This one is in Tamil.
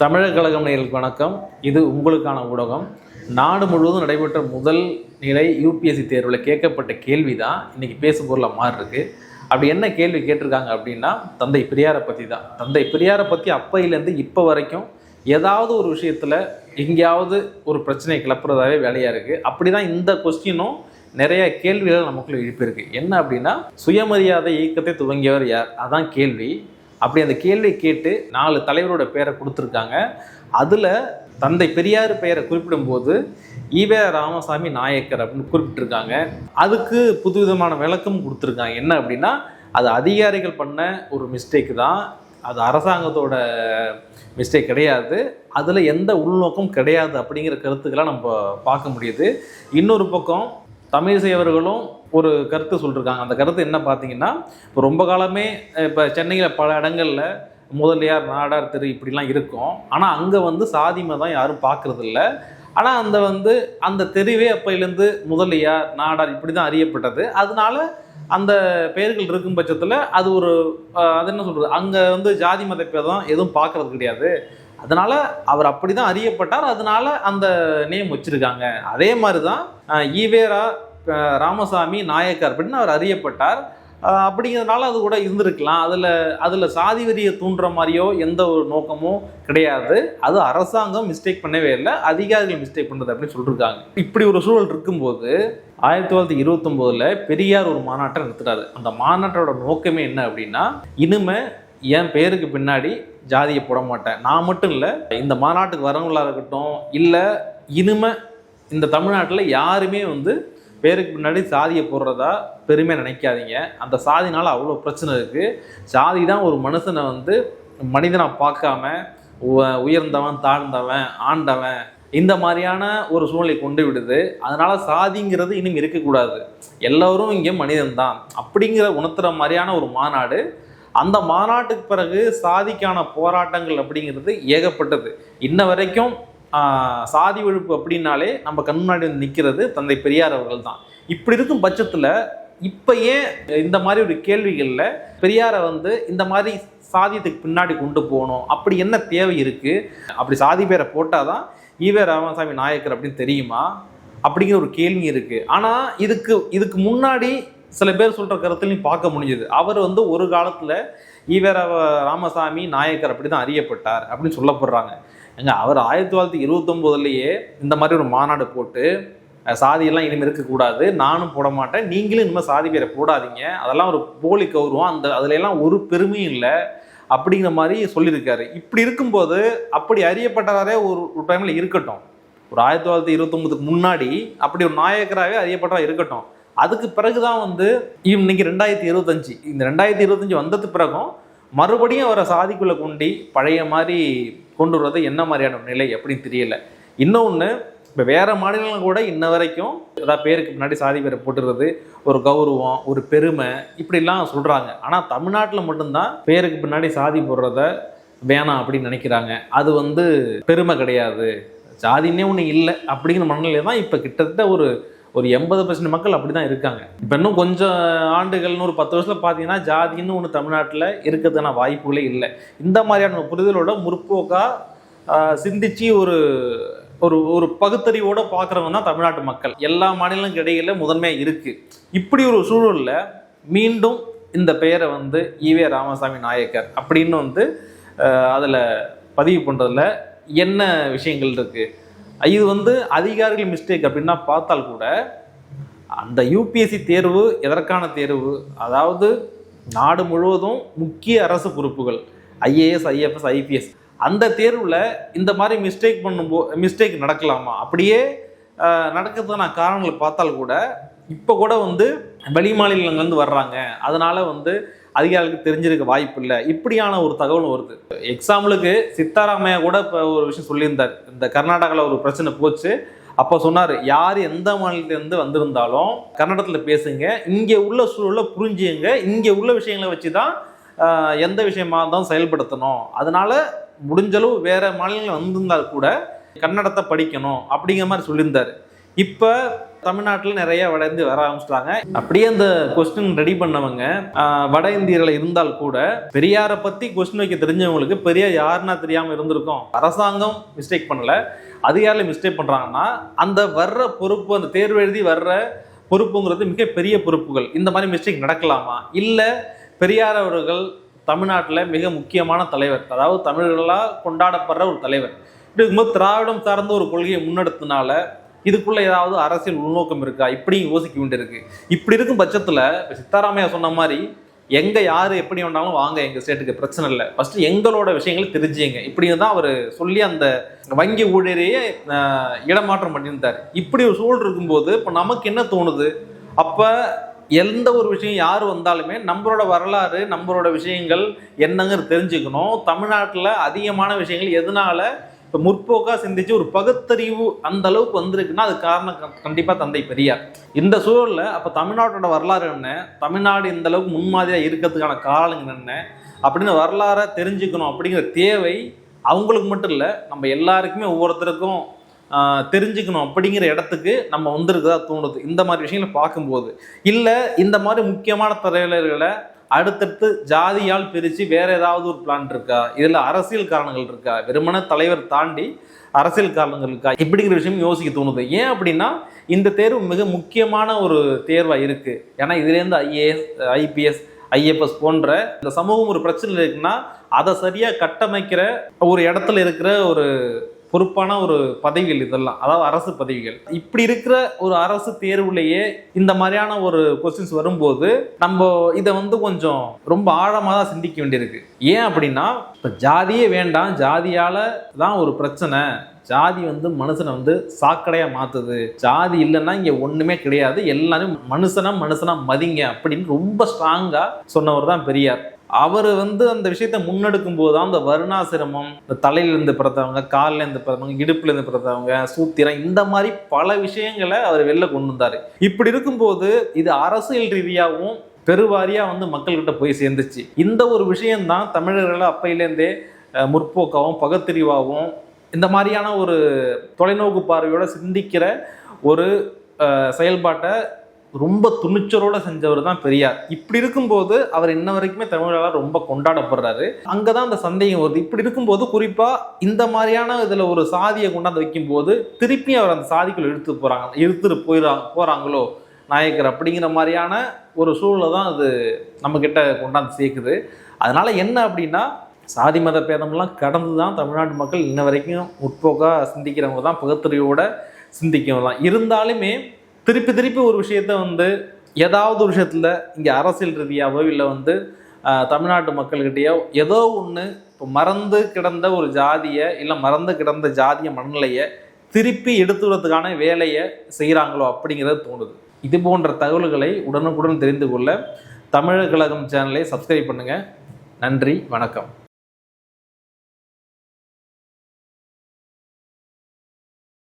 தமிழக கழகம் நேர்களுக்கு வணக்கம். இது உங்களுக்கான ஊடகம். நாடு முழுவதும் நடைபெற்ற முதல் நிலை யூபிஎஸ்சி தேர்வில் கேட்கப்பட்ட கேள்வி தான் இன்னைக்கு பேசும் பொருளாக மாறி இருக்கு அப்படி என்ன கேள்வி கேட்டிருக்காங்க அப்படின்னா தந்தை பெரியாரை பற்றி தான் தந்தை பெரியாரை பற்றி அப்பையிலேருந்து இப்போ வரைக்கும் ஏதாவது ஒரு விஷயத்தில் எங்கேயாவது ஒரு பிரச்சனையை கிளப்புறதாவே வேலையாக இருக்குது அப்படி தான் இந்த கொஸ்டினும் நிறைய கேள்விகள் நமக்குள்ள எழுப்பியிருக்கு. என்ன அப்படின்னா சுயமரியாதை இயக்கத்தை துவங்கியவர் யார்? அதான் கேள்வி. அப்படி அந்த கேள்வி கேட்டு நாலு தலைவரோட பேரை கொடுத்துருக்காங்க. அதில் தந்தை பெரியார் பெயரை குறிப்பிடும்போது ஈவே ராமசாமி நாயக்கர் அப்படின்னு குறிப்பிட்டிருக்காங்க. அதுக்கு புதுவிதமான விளக்கம் கொடுத்துருக்காங்க. என்ன அப்படின்னா அது அதிகாரிகள் பண்ண ஒரு மிஸ்டேக் தான். அது அரசாங்கத்தோட மிஸ்டேக் கிடையாது. அதில் எந்த உள்நோக்கம் கிடையாது அப்படிங்கிற கருத்துக்களை நம்ம பார்க்க முடியுது. இன்னொரு பக்கம் தமிழிசை அவர்களும் ஒரு கருத்து சொல்லியிருக்காங்க அந்த கருத்து என்ன பார்த்தீங்கன்னா இப்போ ரொம்ப காலமே இப்போ சென்னையில் பல இடங்களில் முதலியார் நாடார் தெரு இப்படிலாம் இருக்கும். ஆனால் அங்கே வந்து சாதி மதம் யாரும் பார்க்கறது ஆனால் அந்த வந்து அந்த தெருவே அப்பையிலேருந்து முதலியார் நாடார் இப்படி தான் அறியப்பட்டது. அதனால அந்த பெயர்கள் இருக்கும் பட்சத்தில் அது ஒரு அது என்ன சொல்கிறது அங்கே வந்து ஜாதி மத பேதம் எதுவும் பார்க்கறது கிடையாது. அதனால் அவர் அப்படி தான் அறியப்பட்டார். அதனால அந்த நேம் வச்சுருக்காங்க. அதே மாதிரி தான் ஈவேரா ராமசாமி நாயக்கர் அப்படின்னு அவர் அறியப்பட்டார். அப்படிங்கிறதுனால அது கூட இருந்திருக்கலாம். அதில் அதில் சாதி வெறியை தூண்டுற மாதிரியோ எந்த ஒரு நோக்கமோ கிடையாது. அது அரசாங்கம் மிஸ்டேக் பண்ணவே இல்லை. அதிகாரிகள் மிஸ்டேக் பண்ணுறது அப்படின்னு சொல்லியிருக்காங்க இப்படி ஒரு சூழல் இருக்கும்போது ஆயிரத்தி தொள்ளாயிரத்தி இருபத்தொம்போதில் பெரியார் ஒரு மாநாட்டை நடத்துறாரு. அந்த மாநாட்டோட நோக்கமே என்ன அப்படின்னா இனிமே என் பேருக்கு பின்னாடி ஜாதியை போட மாட்டேன். நான் மட்டும் இல்லை இந்த மாநாட்டுக்கு வரவங்களா இருக்கட்டும் இல்லை இனிமே இந்த தமிழ்நாட்டில் யாருமே வந்து பேருக்கு பின்னாடி சாதியை போடுறதா பெருமையாக நினைக்காதீங்க. அந்த சாதினால் அவ்வளோ பிரச்சனை இருக்குது சாதி தான் ஒரு மனுஷனை வந்து மனிதனை பார்க்காம உ- உயர்ந்தவன் தாழ்ந்தவன் ஆண்டவன் இந்த மாதிரியான ஒரு சூழ்நிலை கொண்டு விடுது. அதனால் சாதிங்கிறது இனிமே இருக்கக்கூடாது. எல்லோரும் இங்கே மனிதன்தான். அப்படிங்கிற உணர்த்துற மாதிரியான ஒரு மாநாடு அந்த மாநாட்டுக்கு பிறகு சாதிக்கான போராட்டங்கள் அப்படிங்கிறது ஏகப்பட்டது. இன்ன வரைக்கும் சாதி ஒழிப்பு அப்படின்னாலே நம்ம கண் முன்னாடி வந்து நிற்கிறது தந்தை பெரியார் அவர்கள் தான் இப்படி இருக்கும் பட்சத்தில் இப்போ ஏன் இந்த மாதிரி ஒரு கேள்விகளில் பெரியாரை வந்து இந்த மாதிரி சாதியத்துக்கு பின்னாடி கொண்டு போகணும்? அப்படி என்ன தேவை இருக்குது அப்படி சாதி பேரை போட்டால் தான் ஈவே ராமசாமி நாயக்கர் அப்படின்னு தெரியுமா? அப்படிங்கிற ஒரு கேள்வி இருக்குது ஆனால் இதுக்கு இதுக்கு முன்னாடி சில பேர் சொல்கிற கருத்துலையும் பார்க்க முடிஞ்சுது. அவர் வந்து ஒரு காலத்தில் ஈவேர ராமசாமி நாயக்கர் அப்படி தான் அறியப்பட்டார் அப்படின்னு சொல்லப்படுறாங்க. ஏங்க அவர் ஆயிரத்தி தொள்ளாயிரத்தி இருபத்தொம்போதுலேயே இந்த மாதிரி ஒரு மாநாடு போட்டு சாதியெல்லாம் இனிமேல் இருக்கக்கூடாது நானும் போட மாட்டேன் நீங்களும் இனிமேல் சாதி பேரை போடாதீங்க அதெல்லாம் ஒரு போலி கௌரவம் அந்த அதுலெல்லாம் ஒரு பெருமையும் இல்லை அப்படிங்கிற மாதிரி சொல்லியிருக்காரு. இப்படி இருக்கும்போது அப்படி அறியப்பட்டவரே ஒரு ஒரு டைமில் இருக்கட்டும். ஒரு ஆயிரத்தி தொள்ளாயிரத்தி இருபத்தொம்பதுக்கு முன்னாடி அப்படி ஒரு நாயக்கராகவே அறியப்பட்டவா இருக்கட்டும். அதுக்கு பிறகு தான் வந்து இன்னைக்கு ரெண்டாயிரத்தி இருபத்தஞ்சு. இந்த ரெண்டாயிரத்தி இருபத்தஞ்சு வந்தது பிறகும் மறுபடியும் அவரை சாதிக்குள்ளே கொண்டி பழைய மாதிரி கொண்டு வர்றது என்ன மாதிரியான நிலை அப்படின்னு தெரியல. இன்னொன்று இப்போ வேறு மாநிலங்கள் கூட இன்ன வரைக்கும் ஏதாவது பேருக்கு பின்னாடி சாதி பேரை போட்டுறது ஒரு கௌரவம் ஒரு பெருமை இப்படிலாம் சொல்கிறாங்க ஆனால் தமிழ்நாட்டில் மட்டும்தான் பேருக்கு பின்னாடி சாதி போடுறத வேணாம் அப்படின்னு நினைக்கிறாங்க. அது வந்து பெருமை கிடையாது. சாதினே ஒன்று இல்லை அப்படிங்கிற மனநிலை தான் இப்போ கிட்டத்தட்ட ஒரு ஒரு எண்பது பர்சன்ட் மக்கள் அப்படி தான் இருக்காங்க. இப்போ இன்னும் கொஞ்சம் ஆண்டுகள்னு ஒரு பத்து வருஷத்தில் பார்த்தீங்கன்னா ஜாதின்னு ஒன்று தமிழ்நாட்டில் இருக்கிறதுக்கான வாய்ப்புகளே இல்லை. இந்த மாதிரியான புரிதலோட முற்போக்காக சிந்திச்சு ஒரு ஒரு ஒரு பகுத்தறிவோட பார்க்குறவங்க தான் தமிழ்நாட்டு மக்கள். எல்லா மாநிலங்களுக்கு இடையில முதன்மையாக இருக்குது இப்படி ஒரு சூழலில் மீண்டும் இந்த பெயரை வந்து ஈவே ராமசாமி நாயக்கர் அப்படின்னு வந்து அதில் பதிவு பண்ணுறதுல என்ன விஷயங்கள் இருக்குது இது வந்து அதிகாரிகள் மிஸ்டேக் அப்படின்னா பார்த்தால் கூட அந்த யூபிஎஸ்சி தேர்வு எதற்கான தேர்வு அதாவது நாடு முழுவதும் முக்கிய அரசு பொறுப்புகள் ஐஏஎஸ் ஐஎஃப்எஸ் ஐபிஎஸ் அந்த தேர்வில் இந்த மாதிரி மிஸ்டேக் பண்ணும்போ மிஸ்டேக் நடக்கலாமா? அப்படியே நடக்கிறதுக்கான காரணங்களை பார்த்தால் கூட இப்போ கூட வந்து வெளி மாநிலங்கள்லேருந்து வர்றாங்க. அதனால வந்து அதிகாரிகளுக்கு தெரிஞ்சிருக்க வாய்ப்பு இல்லை இப்படியான ஒரு தகவல் வருது. எக்ஸாம்பிளுக்கு சித்தாராமையா கூட இப்போ ஒரு விஷயம் சொல்லியிருந்தார். இந்த கர்நாடகாவில் ஒரு பிரச்சனை போச்சு. அப்போ சொன்னார் யார் எந்த மாநிலத்திலேருந்து வந்திருந்தாலும் கன்னடத்தில் பேசுங்க. இங்கே உள்ள சூழலை புரிஞ்சுங்க. இங்கே உள்ள விஷயங்களை வச்சு தான் எந்த விஷயமா இருந்தாலும் செயல்படுத்தணும். அதனால் முடிஞ்சளவு வேறு மாநிலங்கள் வந்திருந்தால் கூட கன்னடத்தை படிக்கணும். அப்படிங்கிற மாதிரி சொல்லியிருந்தார். இப்போ தமிழ்நாட்டில் நிறைய வட இந்திய வர ஆரம்பிச்சிட்டாங்க. அப்படியே அந்த கொஸ்டின் ரெடி பண்ணவங்க வட இந்தியர்கள் இருந்தால் கூட பெரியாரை பற்றி கொஸ்டின் வைக்க தெரிஞ்சவங்களுக்கு பெரியார் யாருன்னா தெரியாமல் இருந்திருக்கும். அரசாங்கம் மிஸ்டேக் பண்ணல. அதிகாரில் மிஸ்டேக் பண்ணுறாங்கன்னா அந்த வர்ற பொறுப்பு அந்த தேர்வு எழுதி வர்ற பொறுப்புங்கிறது மிகப்பெரிய பொறுப்புகள். இந்த மாதிரி மிஸ்டேக் நடக்கலாமா? இல்லை பெரியார் அவர்கள் தமிழ்நாட்டில் மிக முக்கியமான தலைவர். அதாவது தமிழர்களாக கொண்டாடப்படுற ஒரு தலைவர். இப்படி இருக்கும்போது திராவிடம் சார்ந்த ஒரு கொள்கையை முன்னெடுத்தனால இதுக்குள்ள ஏதாவது அரசியல் உள்நோக்கம் இருக்கா? இப்படி யோசிக்க வேண்டியிருக்கு. இப்படி இருக்கும் பட்சத்தில் இப்போ சித்தாராமையா சொன்ன மாதிரி எங்க யார் எப்படி வேணாலும் வாங்க எங்க ஸ்டேட்டுக்கு பிரச்சனை இல்லை. ஃபர்ஸ்ட் எங்களோட விஷயங்களை தெரிஞ்சுங்க. இப்படி தான் அவர் சொல்லி அந்த வங்கி ஊழியரையே இடமாற்றம் பண்ணியிருந்தார். இப்படி ஒரு சூழல் இருக்கும்போது இப்போ நமக்கு என்ன தோணுது? அப்போ எந்த ஒரு விஷயம் யார் வந்தாலுமே நம்மளோட வரலாறு நம்மளோட விஷயங்கள் என்னங்கிறது தெரிஞ்சுக்கணும். தமிழ்நாட்டில் அதிகமான விஷயங்கள் எதனால இப்போ முற்போக்காக சிந்திச்சு ஒரு பகுத்தறிவு அந்த அளவுக்கு வந்திருக்குன்னா அது காரணம் கண்டிப்பாக தந்தை பெரியார். இந்த சூழலில் அப்போ தமிழ்நாட்டோட வரலாறு என்ன? தமிழ்நாடு இந்த அளவுக்கு முன்மாதிரியாக இருக்கிறதுக்கான காரணங்கள் என்ன அப்படின்னு வரலாறை தெரிஞ்சுக்கணும் அப்படிங்கிற தேவை அவங்களுக்கு மட்டும் இல்லை நம்ம எல்லாருக்குமே ஒவ்வொருத்தருக்கும் தெரிஞ்சுக்கணும் அப்படிங்கிற இடத்துக்கு நம்ம வந்திருக்கதா தோணுது. இந்த மாதிரி விஷயங்களை பார்க்கும்போது. இல்லை இந்த மாதிரி முக்கியமான தலைவர்களை அடுத்தடுத்து ஜாதியால் பிரித்து வேற ஏதாவது ஒரு பிளான் இருக்கா? இதில் அரசியல் காரணங்கள் இருக்கா? வெறுமன தலைவர் தாண்டி அரசியல் காரணங்கள் இருக்கா? இப்படிங்கிற விஷயம் யோசிக்க தோணுது. ஏன் அப்படின்னா இந்த தேர்வு மிக முக்கியமான ஒரு தேர்வாக இருக்குது ஏன்னா இதுலேருந்து ஐஏஎஸ் ஐபிஎஸ் ஐஎஃப்எஸ் போன்ற இந்த சமூகம் ஒரு பிரச்சனை இருக்குன்னா அதை சரியாக கட்டமைக்கிற ஒரு இடத்துல இருக்கிற ஒரு பொறுப்பான ஒரு பதவிகள் இதெல்லாம் அதாவது அரசு பதவிகள். இப்படி இருக்கிற ஒரு அரசு தேர்வுலேயே இந்த மாதிரியான ஒரு கொஸ்டின்ஸ் வரும்போது நம்ம இதை வந்து கொஞ்சம் ரொம்ப ஆழமாக தான் சிந்திக்க வேண்டியிருக்கு. ஏன் அப்படின்னா இப்போ ஜாதியே வேண்டாம் ஜாதியால தான் ஒரு பிரச்சனை. ஜாதி வந்து மனுஷனை வந்து சாக்கடையாக மாற்றுது ஜாதி இல்லைன்னா இங்கே ஒன்றுமே கிடையாது. எல்லாமே மனுஷனா மனுஷனா மதிங்க அப்படின்னு ரொம்ப ஸ்ட்ராங்காக சொன்னவர் தான் பெரியார். அவர் வந்து அந்த விஷயத்தை முன்னெடுக்கும் போது தான் அந்த வருணாசிரமம் இந்த தலையிலேருந்து பிறந்தவங்க கால்லேருந்து பிறந்தவங்க இடுப்புலேருந்து பிறந்தவங்க சூத்திரம் இந்த மாதிரி பல விஷயங்களை அவர் வெளில கொண்டு வந்தார். இப்படி இருக்கும்போது இது அரசியல் ரீதியாகவும் பெருவாரியாக வந்து மக்கள்கிட்ட போய் சேர்ந்துச்சு. இந்த ஒரு விஷயம்தான் தமிழர்களை அப்பையிலேருந்தே முற்போக்காகவும் முற்போக்காவும் இந்த மாதிரியான ஒரு தொலைநோக்கு பார்வையோடு சிந்திக்கிற ஒரு செயல்பாட்டை ரொம்ப துணிச்சலோட செஞ்சவர் தான் பெரியார். இப்படி இருக்கும்போது அவர் இன்ன வரைக்குமே தமிழரால் ரொம்ப கொண்டாடப்படுறாரு. அங்கதான் அந்த சந்தேகம் வருது. இப்படி இருக்கும்போது குறிப்பா இந்த மாதிரியான இதுல ஒரு சாதியை கொண்டாந்து வைக்கும்போது திருப்பி அவர் அந்த சாதிக்குள்ள இழுத்து போறாங்க இழுத்துட்டு போயிடறாங்க போறாங்களோ நாயக்கர் அப்படிங்கிற மாதிரியான ஒரு சூழலை தான் அது நம்ம கிட்ட கொண்டாந்து சேர்க்குது. அதனால என்ன அப்படின்னா சாதி மத பேதம்லாம் கடந்து தான் தமிழ்நாட்டு மக்கள் இன்ன வரைக்கும் முற்போக்காக சிந்திக்கிறவங்க தான் பகுத்தறிவோட சிந்திக்கிறவங்க தான் இருந்தாலுமே திருப்பி திருப்பி ஒரு விஷயத்த வந்து ஏதாவது ஒரு விஷயத்தில் இங்கே அரசியல் ரீதியாவோ இல்லை வந்து தமிழ்நாட்டு மக்கள்கிட்டயோ ஏதோ ஒன்று இப்போ மறந்து கிடந்த ஒரு ஜாதியை இல்லை மறந்து கிடந்த ஜாதிய மனநிலையை திருப்பி எடுத்துக்கிறதுக்கான வேலையை செய்கிறாங்களோ அப்படிங்கிறது தோணுது. இது போன்ற தகவல்களை உடனுக்குடன் தெரிந்து கொள்ள தமிழர் கழகம் சேனலை சப்ஸ்கிரைப் பண்ணுங்கள் நன்றி வணக்கம்.